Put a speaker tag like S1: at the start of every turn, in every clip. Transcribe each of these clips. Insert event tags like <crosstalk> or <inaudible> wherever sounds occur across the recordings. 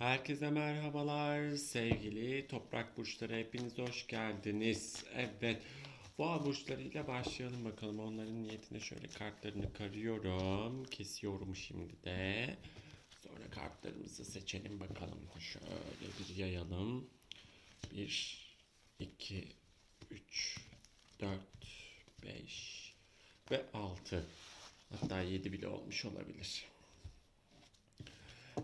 S1: Herkese merhabalar sevgili toprak burçları hepiniz hoş geldiniz. Evet boğa burçlarıyla başlayalım bakalım onların niyetine şöyle kartlarını karıyorum kesiyorum şimdi de. Sonra kartlarımızı seçelim bakalım şöyle bir yayalım. 1, 2, 3, 4, 5 ve 6 hatta 7 bile olmuş olabilir.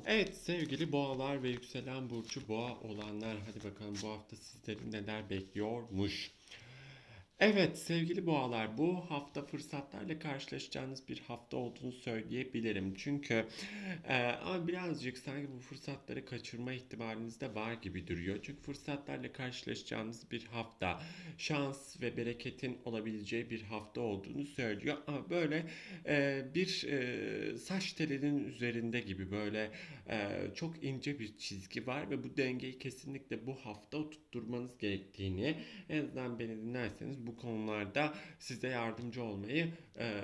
S1: Evet sevgili boğalar ve yükselen burcu boğa olanlar hadi bakalım bu hafta sizleri neler bekliyormuş. Evet sevgili boğalar bu hafta fırsatlarla karşılaşacağınız bir hafta olduğunu söyleyebilirim. Çünkü e, ama birazcık sanki bu fırsatları kaçırma ihtimaliniz de var gibi duruyor. Çünkü fırsatlarla karşılaşacağınız bir hafta şans ve bereketin olabileceği bir hafta olduğunu söylüyor. Ama böyle e, bir e, saç telinin üzerinde gibi böyle e, çok ince bir çizgi var ve bu dengeyi kesinlikle bu hafta tutturmanız gerektiğini en azından beni dinlerseniz bu konularda size yardımcı olmayı e,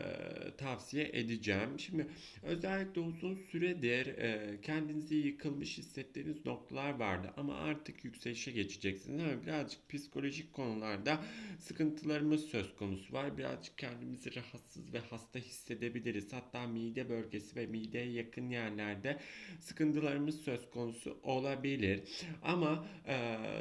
S1: tavsiye edeceğim. Şimdi özellikle uzun süredir e, kendinizi yıkılmış hissettiğiniz noktalar vardı ama artık yükselişe geçeceksiniz ama birazcık psikolojik konularda sıkıntılarımız söz konusu var. Birazcık kendimizi rahatsız ve hasta hissedebiliriz. Hatta mide bölgesi ve mideye yakın yerlerde sıkıntılarımız söz konusu olabilir. Ama e,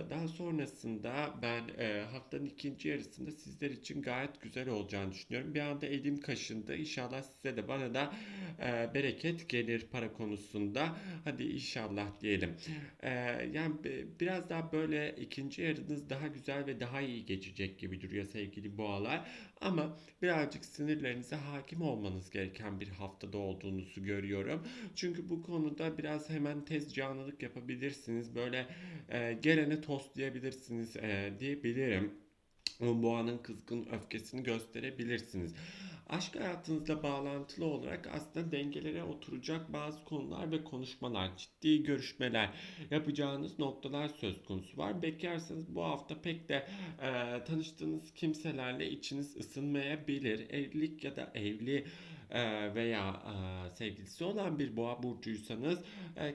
S1: daha sonrasında ben e, haftanın ikinci yarısında sizler için gayet güzel olacağını düşünüyorum. Bir anda elim kaşındı. İnşallah size de bana da e, bereket gelir para konusunda. Hadi inşallah diyelim. E, yani bi- biraz daha böyle ikinci yarınız daha güzel ve daha iyi geçecek gibi duruyor sevgili boğalar. Ama birazcık sinirlerinize hakim olmanız gereken bir haftada olduğunuzu görüyorum. Çünkü bu konuda biraz hemen tez canlılık yapabilirsiniz. Böyle e, gelene tost diyebilirsiniz e, diyebilirim. Boğanın kızgın öfkesini gösterebilirsiniz. Aşk hayatınızla bağlantılı olarak aslında dengelere oturacak bazı konular ve konuşmalar, ciddi görüşmeler yapacağınız noktalar söz konusu var. Bekarsanız bu hafta pek de e, tanıştığınız kimselerle içiniz ısınmayabilir. Evlilik ya da evli veya sevgilisi olan bir boğa burcuysanız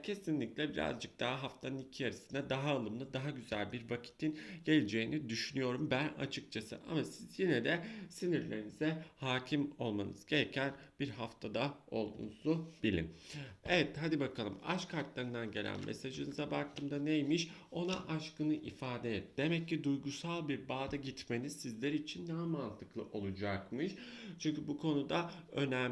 S1: kesinlikle birazcık daha haftanın iki yarısında daha ılımlı, daha güzel bir vakitin geleceğini düşünüyorum ben açıkçası. Ama siz yine de sinirlerinize hakim olmanız gereken bir haftada olduğunuzu bilin. Evet hadi bakalım aşk kartlarından gelen mesajınıza baktığımda neymiş? Ona aşkını ifade et. Demek ki duygusal bir bağda gitmeniz sizler için daha mantıklı olacakmış. Çünkü bu konuda önemli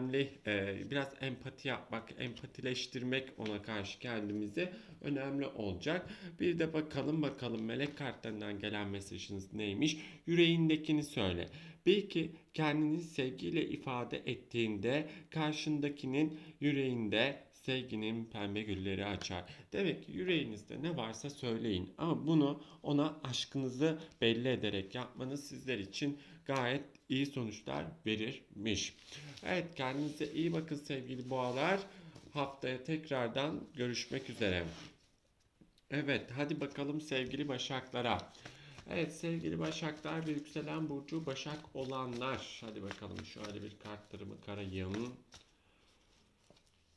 S1: e, biraz empati yapmak, empatileştirmek ona karşı kendimizi önemli olacak. Bir de bakalım bakalım melek kartlarından gelen mesajınız neymiş? Yüreğindekini söyle. Bil ki kendini sevgiyle ifade ettiğinde karşındakinin yüreğinde sevginin pembe gülleri açar. Demek ki yüreğinizde ne varsa söyleyin ama bunu ona aşkınızı belli ederek yapmanız sizler için gayet iyi sonuçlar verirmiş. Evet kendinize iyi bakın sevgili boğalar. Haftaya tekrardan görüşmek üzere. Evet hadi bakalım sevgili başaklara. Evet sevgili başaklar ve yükselen burcu başak olanlar. Hadi bakalım şöyle bir kartlarımı karayım.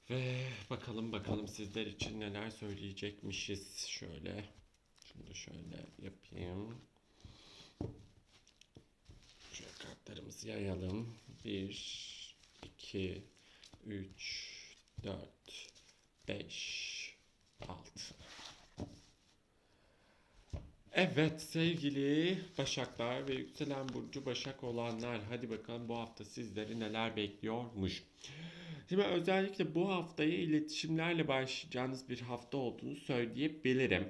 S1: Ve bakalım bakalım sizler için neler söyleyecekmişiz. Şöyle şunu da şöyle yapayım. Şöyle kartlarımızı yayalım. 1, 2, 3, 4, 5, 6. Evet sevgili Başaklar ve yükselen burcu Başak olanlar hadi bakalım bu hafta sizleri neler bekliyormuş. Şimdi özellikle bu haftayı iletişimlerle başlayacağınız bir hafta olduğunu söyleyebilirim.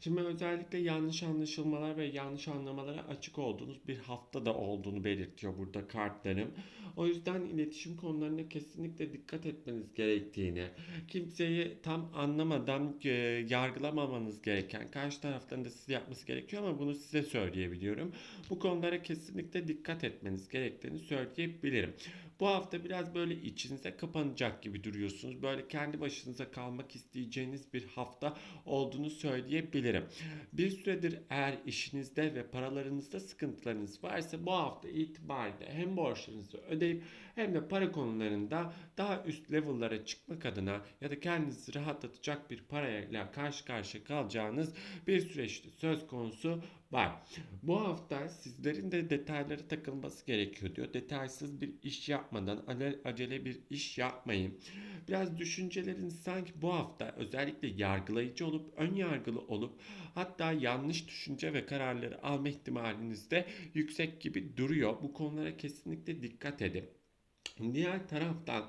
S1: Şimdi özellikle yanlış anlaşılmalar ve yanlış anlamalara açık olduğunuz bir hafta da olduğunu belirtiyor burada kartlarım. O yüzden iletişim konularına kesinlikle dikkat etmeniz gerektiğini, kimseyi tam anlamadan e, yargılamamanız gereken, karşı taraftan da size yapması gerekiyor ama bunu size söyleyebiliyorum. Bu konulara kesinlikle dikkat etmeniz gerektiğini söyleyebilirim. Bu hafta biraz böyle içinize kapanacak gibi duruyorsunuz. Böyle kendi başınıza kalmak isteyeceğiniz bir hafta olduğunu söyleyebilirim. Bir süredir eğer işinizde ve paralarınızda sıkıntılarınız varsa bu hafta itibariyle hem borçlarınızı ödeyip hem de para konularında daha üst level'lara çıkmak adına ya da kendinizi rahatlatacak bir parayla karşı karşıya kalacağınız bir süreçte söz konusu var. Bu hafta sizlerin de detaylara takılması gerekiyor diyor. Detaysız bir iş yapmadan acele bir iş yapmayın. Biraz düşünceleriniz sanki bu hafta özellikle yargılayıcı olup ön yargılı olup hatta yanlış düşünce ve kararları alma ihtimaliniz de yüksek gibi duruyor. Bu konulara kesinlikle dikkat edin. Diğer taraftan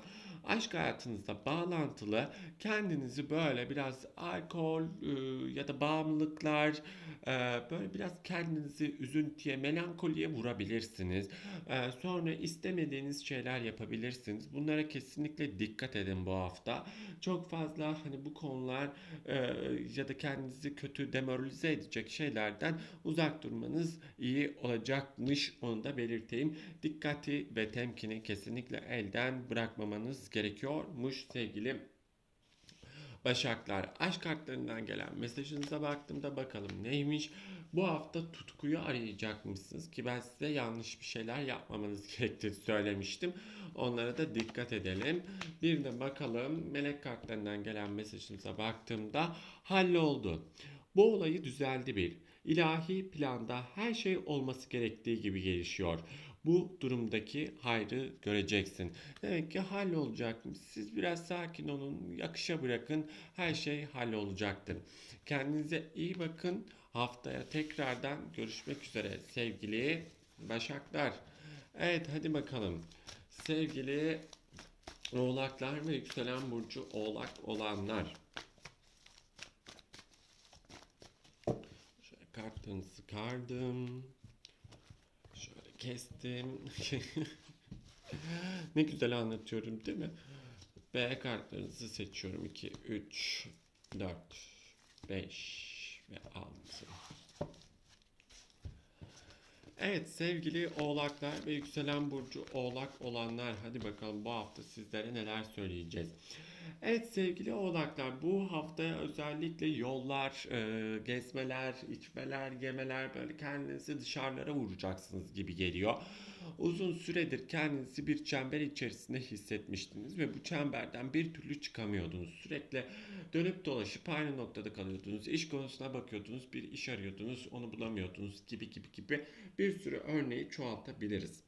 S1: aşk hayatınızda bağlantılı kendinizi böyle biraz alkol e, ya da bağımlılıklar e, böyle biraz kendinizi üzüntüye, melankoliye vurabilirsiniz. E, sonra istemediğiniz şeyler yapabilirsiniz. Bunlara kesinlikle dikkat edin bu hafta. Çok fazla hani bu konular e, ya da kendinizi kötü demoralize edecek şeylerden uzak durmanız iyi olacakmış. Onu da belirteyim. Dikkati ve temkini kesinlikle elden bırakmamanız gerekiyormuş sevgili Başaklar. Aşk kartlarından gelen mesajınıza baktığımda bakalım neymiş? Bu hafta tutkuyu arayacakmışsınız ki ben size yanlış bir şeyler yapmamanız <laughs> gerektiğini söylemiştim. Onlara da dikkat edelim. Bir de bakalım melek kartlarından gelen mesajınıza baktığımda halloldu. Bu olayı düzeldi bir. İlahi planda her şey olması gerektiği gibi gelişiyor. Bu durumdaki hayrı göreceksin. Demek ki hallolacakmış. Siz biraz sakin olun, yakışa bırakın. Her şey hallolacaktır. Kendinize iyi bakın. Haftaya tekrardan görüşmek üzere sevgili Başaklar. Evet hadi bakalım. Sevgili Oğlaklar ve yükselen burcu Oğlak olanlar. Şöyle kartlarını sıkardım. Kestim. <laughs> ne güzel anlatıyorum değil mi? B kartlarınızı seçiyorum. 2, 3, 4, 5 ve 6. Evet sevgili oğlaklar ve yükselen burcu oğlak olanlar hadi bakalım bu hafta sizlere neler söyleyeceğiz. Evet sevgili oğlaklar bu haftaya özellikle yollar, e, gezmeler, içmeler, yemeler böyle kendinizi dışarılara vuracaksınız gibi geliyor. Uzun süredir kendinizi bir çember içerisinde hissetmiştiniz ve bu çemberden bir türlü çıkamıyordunuz. Sürekli dönüp dolaşıp aynı noktada kalıyordunuz. İş konusuna bakıyordunuz, bir iş arıyordunuz, onu bulamıyordunuz gibi gibi gibi bir sürü örneği çoğaltabiliriz.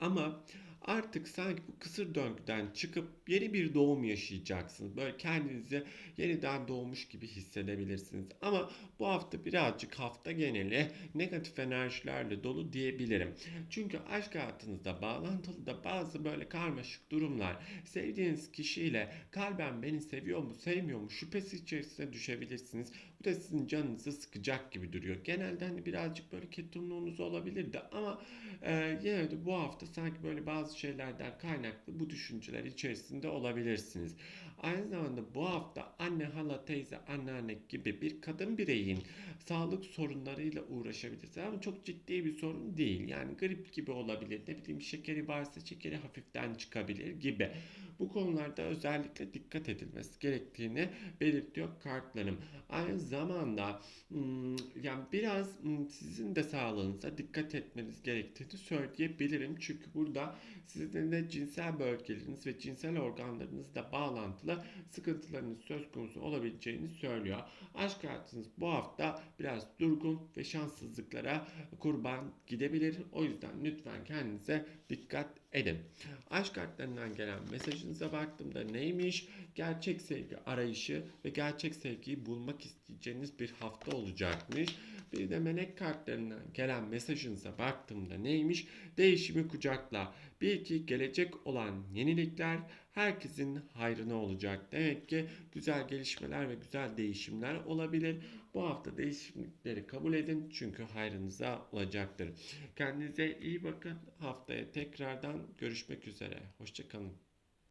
S1: Ama artık sanki bu kısır döngüden çıkıp yeni bir doğum yaşayacaksınız. Böyle kendinizi yeniden doğmuş gibi hissedebilirsiniz. Ama bu hafta birazcık hafta geneli negatif enerjilerle dolu diyebilirim. Çünkü aşk hayatınızda bağlantılı da bazı böyle karmaşık durumlar, sevdiğiniz kişiyle kalben beni seviyor mu, sevmiyor mu şüphesi içerisine düşebilirsiniz. Bu da sizin canınızı sıkacak gibi duruyor. Genelde hani birazcık böyle ketumluğunuz olabilirdi ama e, yine de bu hafta sanki böyle bazı şeylerden kaynaklı bu düşünceler içerisinde olabilirsiniz. Aynı zamanda bu hafta anne, hala, teyze, anneanne gibi bir kadın bireyin sağlık sorunlarıyla uğraşabilirsiniz. Ama çok ciddi bir sorun değil. Yani grip gibi olabilir. Ne bileyim şekeri varsa şekeri hafiften çıkabilir gibi. Bu konularda özellikle dikkat edilmesi gerektiğini belirtiyor kartlarım. Aynı zamanda hmm, yani biraz hmm, sizin de sağlığınıza dikkat etmeniz gerektiğini söyleyebilirim. Çünkü burada sizin de cinsel bölgeleriniz ve cinsel organlarınızla bağlantılı sıkıntılarınız söz konusu olabileceğini söylüyor. Aşk hayatınız bu hafta biraz durgun ve şanssızlıklara kurban gidebilir. O yüzden lütfen kendinize dikkat edin. Aşk kartlarından gelen mesajınıza baktığımda neymiş? Gerçek sevgi arayışı ve gerçek sevgiyi bulmak isteyeceğiniz bir hafta olacakmış. Bir de melek kartlarından gelen mesajınıza baktığımda neymiş? Değişimi kucakla. Bil ki gelecek olan yenilikler herkesin hayrına olacak. Demek ki güzel gelişmeler ve güzel değişimler olabilir. Bu hafta değişiklikleri kabul edin çünkü hayrınıza olacaktır. Kendinize iyi bakın. Haftaya tekrardan görüşmek üzere. Hoşçakalın.